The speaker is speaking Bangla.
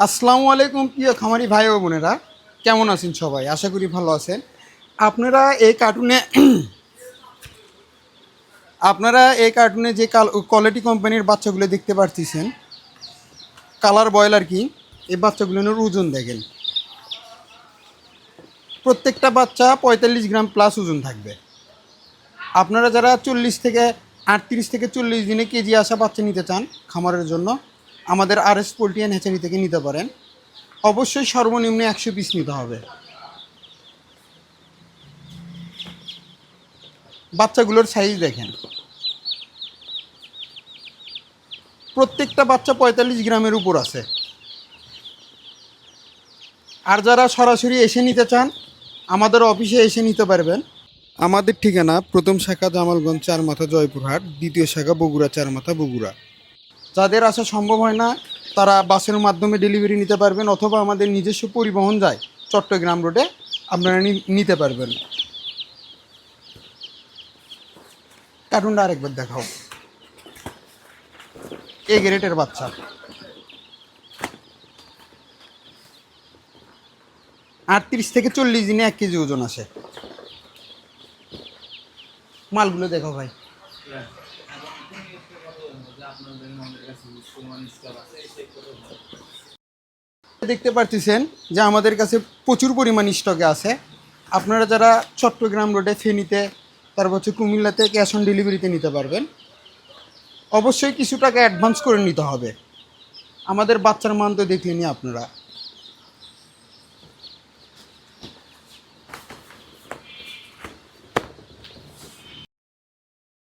আসসালামু আলাইকুম প্রিয় খামারি ভাই ও বোনেরা, কেমন আছেন সবাই? আশা করি ভালো আছেন। আপনারা এই কার্টুনে আপনারা এই কার্টুনে যে কোয়ালিটি কোম্পানির বাচ্চাগুলো দেখতে পারতেছেন কালার বয়লার কি? এই বাচ্চাগুলোর ওজন দেখেন। প্রত্যেকটা বাচ্চা পঁয়তাল্লিশ গ্রাম প্লাস ওজন থাকবে। আপনারা যারা চল্লিশ থেকে আটত্রিশ থেকে চল্লিশ দিনে কেজি আসা বাচ্চা নিতে চান খামারের জন্য আমাদের R S poultry and hatchery থেকে নিতে পারেন। অবশ্যই সর্বনিম্ন একশো পিস নিতে হবে। বাচ্চাগুলোর সাইজ দেখেন। প্রত্যেকটা বাচ্চা পঁয়তাল্লিশ গ্রামের উপর আছে। আর যারা সরাসরি এসে নিতে চান, আমাদের অফিসে এসে নিতে পারবেন। আমাদের ঠিকানা প্রথম শাখা জামালগঞ্জ চার মাথা জয়পুরহাট, দ্বিতীয় শাখা বগুড়া চার মাথা বগুড়া। যাদের আসা সম্ভব হয় না, তারা বাসের মাধ্যমে ডেলিভারি নিতে পারবেন অথবা আমাদের নিজস্ব পরিবহন যায় চট্টগ্রাম রোডে আপনারা নিতে পারবেন। কার্টুনটা আরেকবার দেখাও। এ গ্রেটের বাচ্চা। আটত্রিশ থেকে চল্লিশ দিনে এক কেজি ওজন আসে। মালগুলো দেখো ভাই। দেখতে পারতেছেন যে আমাদের কাছে প্রচুর পরিমাণ স্টকে আছে। আপনারা যারা চট্টগ্রাম রোডে ফেনীতে, তারপর হচ্ছে কুমিল্লাতে ক্যাশ অন ডেলিভারিতে নিতে পারবেন। অবশ্যই কিছু টাকা অ্যাডভান্স করে নিতে হবে। আমাদের বাচ্চার মান তো দেখলেনি আপনারা।